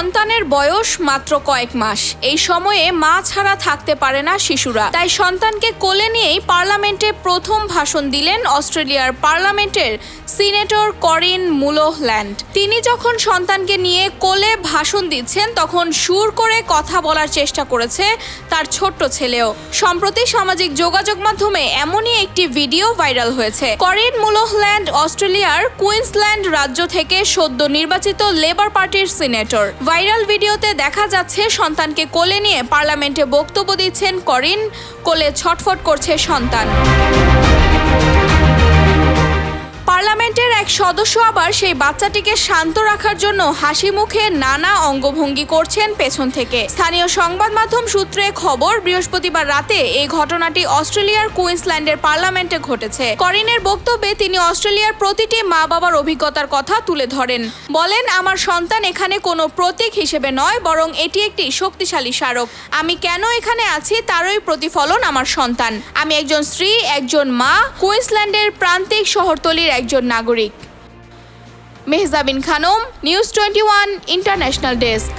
সন্তানের বয়স মাত্র কয়েক মাস। এই সময়ে মা ছাড়া থাকতে পারে না শিশুরা। তাই সন্তানকে কোলে নিয়েই পার্লামেন্টে প্রথম ভাষণ দিলেন অস্ট্রেলিয়ার পার্লামেন্টের সিনেটর করিন মুলোহল্যান্ড। তিনি যখন সন্তানকে নিয়ে কোলে ভাষণ দিচ্ছেন, তখন সুর করে কথা বলার চেষ্টা করেছে তার ছোট্ট ছেলেও। সম্প্রতি সামাজিক যোগাযোগ মাধ্যমে এমনই একটি ভিডিও ভাইরাল হয়েছে। করিন মুলোহল্যান্ড অস্ট্রেলিয়ার কুইন্সল্যান্ড রাজ্য থেকে সদ্য নির্বাচিত লেবার পার্টির সিনেটর। ভাইরাল ভিডিওতে দেখা যাচ্ছে সন্তানকে কোলে নিয়ে পার্লামেন্টে বক্তব্য দিচ্ছেন করিন। কোলে ছটফট করছে সন্তান। পার্লামেন্টের সদস্য আবার সেই বাচ্চাটিকে শান্ত রাখার জন্য হাসি মুখে নানা অঙ্গভঙ্গি করছেন পেছন থেকে। স্থানীয় সংবাদ মাধ্যম সূত্রে খবর, বৃহস্পতিবার রাতে এই ঘটনাটি অস্ট্রেলিয়ার কুইন্সল্যান্ডের পার্লামেন্টে ঘটেছে। করিনের বক্তব্যে তিনি অস্ট্রেলিয়ার প্রতিটি মা বাবার অভিজ্ঞতার কথা তুলে ধরেন। বলেন, আমার সন্তান এখানে কোনো প্রতীক হিসেবে নয়, বরং এটি একটি শক্তিশালী স্মারক। আমি কেন এখানে আছি, তারই প্রতিফলন আমার সন্তান। আমি একজন স্ত্রী, একজন মা, কুইন্সল্যান্ডের প্রান্তিক শহরতলির একজন নাগরিক। Mehjabin Khanam news twenty one international desk